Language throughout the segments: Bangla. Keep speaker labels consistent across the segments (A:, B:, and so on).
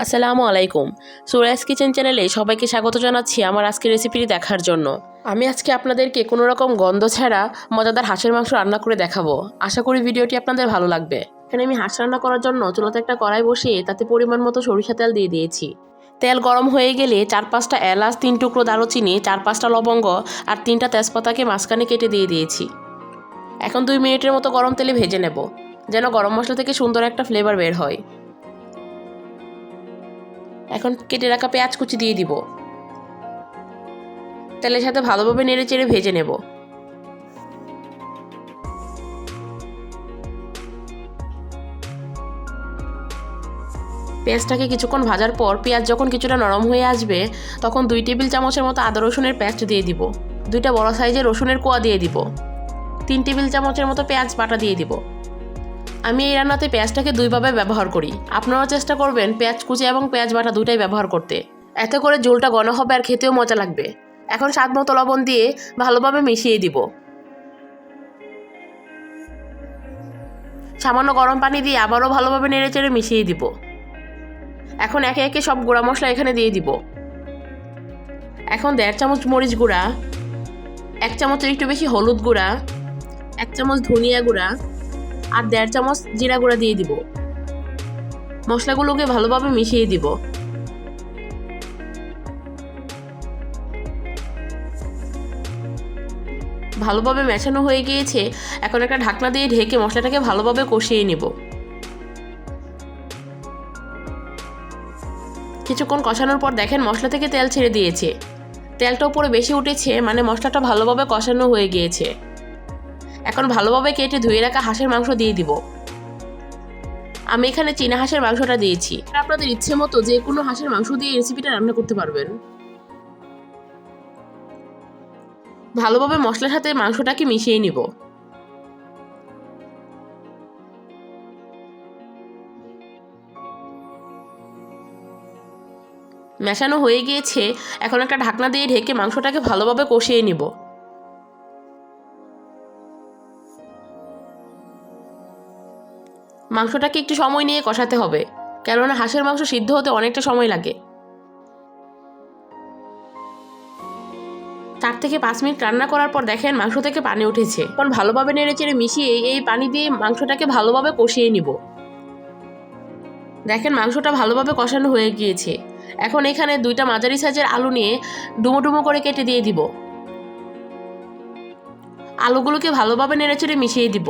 A: আসসালামু আলাইকুম। সুরাইস কিচেন চ্যানেলে সবাইকে স্বাগত জানাচ্ছি আমার আজকের রেসিপিটি দেখার জন্য। আমি আজকে আপনাদেরকে কোনো রকম গন্ধ ছাড়া মজাদার হাঁসের মাংস রান্না করে দেখাবো। আশা করি ভিডিওটি আপনাদের ভালো লাগবে। এখানে আমি হাঁস রান্না করার জন্য চুলাতে একটা কড়াই বসিয়ে তাতে পরিমাণ মতো সরিষা তেল দিয়ে দিয়েছি। তেল গরম হয়ে গেলে চার পাঁচটা এলাচ, তিন টুকরো দারুচিনি, চার পাঁচটা লবঙ্গ আর তিনটা তেজপাতাকে মাঝখানে কেটে দিয়ে দিয়েছি। এখন দুই মিনিটের মতো গরম তেলে ভেজে নেব, যেন গরম মশলা থেকে সুন্দর একটা ফ্লেভার বের হয়। এখন কেটে রাখা পেঁয়াজ কুচি দিয়ে দিব। তেলের সাথে ভালোভাবে নেড়ে চেড়ে ভেজে নেব। পেঁয়াজটাকে কিছুক্ষণ ভাজার পর পেঁয়াজ যখন কিছুটা নরম হয়ে আসবে, তখন দুই টেবিল চামচের মতো আদা রসুনের পেস্ট দিয়ে দিব। দুইটা বড় সাইজের রসুনের কোয়া দিয়ে দিব। তিন টেবিল চামচের মতো পেঁয়াজ বাটা দিয়ে দিব। আমি এই রান্নাতে পেঁয়াজটাকে দুইভাবে ব্যবহার করি। আপনারাও চেষ্টা করবেন পেঁয়াজ কুচি এবং পেঁয়াজ বাটা দুটাই ব্যবহার করতে। এতে করে ঝোলটা ঘন হবে আর খেতেও মজা লাগবে। এখন স্বাদ মতো লবণ দিয়ে ভালোভাবে মিশিয়ে দিব। সামান্য গরম পানি দিয়ে আবারও ভালোভাবে নেড়ে চেড়ে মিশিয়ে দিব। এখন একে একে সব গুঁড়া মশলা এখানে দিয়ে দিব। এখন দেড় চামচ মরিচ গুঁড়া, এক চামচের একটু বেশি হলুদ গুঁড়া, এক চামচ ধনিয়া গুঁড়া আর দেড় চামচ জিরা গুঁড়া দিয়ে দিব। মশলাগুলোকে ভালোভাবে মিশিয়ে দিব। ভালোভাবে মেশানো হয়ে গিয়েছে, এখন একটা ঢাকনা দিয়ে ঢেকে মশলাটাকে ভালোভাবে কষিয়ে নেব। কিছুক্ষণ কষানোর পর দেখেন মশলা থেকে তেল ছেড়ে দিয়েছে। তেলটা উপরে বেশি উঠেছে মানে মশলাটা ভালোভাবে কষানো হয়ে গিয়েছে। এখন ভালোভাবে কেটে ধুয়ে রাখা হাঁসের মাংস দিয়ে দিব। আমি এখানে চীনা হাঁসের মাংসটা দিয়েছি। আপনাদের ইচ্ছে মতো যে কোনো হাঁসের মাংস দিয়ে রেসিপিটা রান্না করতে পারবেন। ভালোভাবে মশলার সাথে মাংসটাকে মিশিয়ে নিব। মেশানো হয়ে গিয়েছে, এখন একটা ঢাকনা দিয়ে ঢেকে মাংসটাকে ভালোভাবে কষিয়ে নিব। মাংসটাকে একটু সময় নিয়ে কষাতে হবে, কেননা হাঁসের মাংস সিদ্ধ হতে অনেকটা সময় লাগে। চার থেকে পাঁচ মিনিট রান্না করার পর দেখেন মাংস থেকে পানি উঠেছে। এখন ভালোভাবে নেড়ে চেড়ে মিশিয়ে এই পানি দিয়ে মাংসটাকে ভালোভাবে কষিয়ে নিব। দেখেন মাংসটা ভালোভাবে কষানো হয়ে গিয়েছে। এখন এখানে দুইটা মাঝারি সাইজের আলু নিয়ে ডুমো ডুমো করে কেটে দিয়ে দিব। আলুগুলোকে ভালোভাবে নেড়ে চেড়ে মিশিয়ে দিব।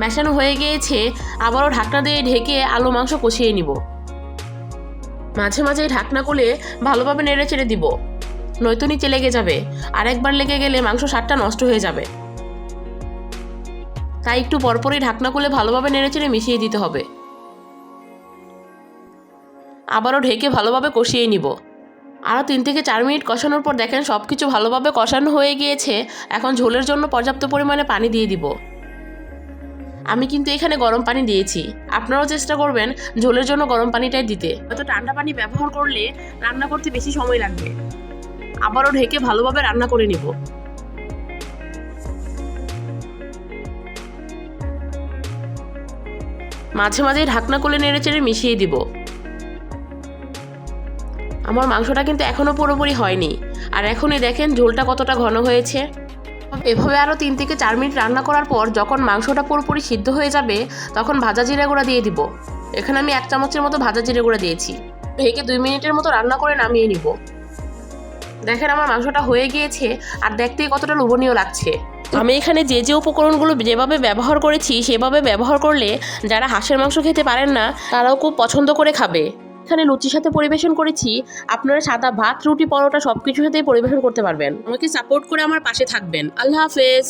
A: মেশানো হয়ে গিয়েছে, আবারও ঢাকনা দিয়ে ঢেকে আলু মাংস কষিয়ে নিব। মাঝে মাঝে ঢাকনা খুলে ভালোভাবে নেড়ে চেড়ে দিব। নয়তো নিচে লেগে যাবে। আর একবার লেগে গেলে মাংস স্বাদটা নষ্ট হয়ে যাবে। তাই একটু পরপরই ঢাকনা খুলে ভালোভাবে নেড়ে চেড়ে মিশিয়ে দিতে হবে। আবারও ঢেকে ভালোভাবে কষিয়ে নিব। আরও তিন থেকে চার মিনিট কষানোর পর দেখেন সব কিছু ভালোভাবে কষানো হয়ে গিয়েছে। এখন ঝোলের জন্য পর্যাপ্ত পরিমাণে পানি দিয়ে দিব। আমি কিন্তু এখানে গরম পানি দিয়েছি। আপনারাও চেষ্টা করবেন ঝোলের জন্য গরম পানিটাই দিতে। হয়তো ঠান্ডা পানি ব্যবহার করলে রান্না করতে বেশি সময় লাগবে। আবারও ঢেকে ভালোভাবে রান্না করে নিব। মাঝে মাঝে ঢাকনা করে নেড়ে চেড়ে মিশিয়ে দিব। আমার মাংসটা কিন্তু এখনও পুরোপুরি হয়নি। আর এখনই দেখেন ঝোলটা কতটা ঘন হয়েছে। এভাবে আরও তিন থেকে চার মিনিট রান্না করার পর যখন মাংসটা পুরোপুরি সিদ্ধ হয়ে যাবে, তখন ভাজা জিরে গুঁড়া দিয়ে দিব। এখানে আমি এক চামচের মতো ভাজা জিরে গুঁড়া দিয়েছি। ঢেকে দুই মিনিটের মতো রান্না করে নামিয়ে নিব। দেখেন আমার মাংসটা হয়ে গিয়েছে আর দেখতেই কতটা লোভনীয় লাগছে। আমি এখানে যে যে উপকরণগুলো যেভাবে ব্যবহার করেছি, সেভাবে ব্যবহার করলে যারা হাঁসের মাংস খেতে পারেন না, তারাও খুব পছন্দ করে খাবে। এখানে লুচির সাথে পরিবেশন করেছি, আপনারা সাদা ভাত, রুটি, পরোটা সব কিছুর সাথেই পরিবেশন করতে পারবেন। আমাকে সাপোর্ট করে আমার পাশে থাকবেন। আল্লাহ হাফেজ।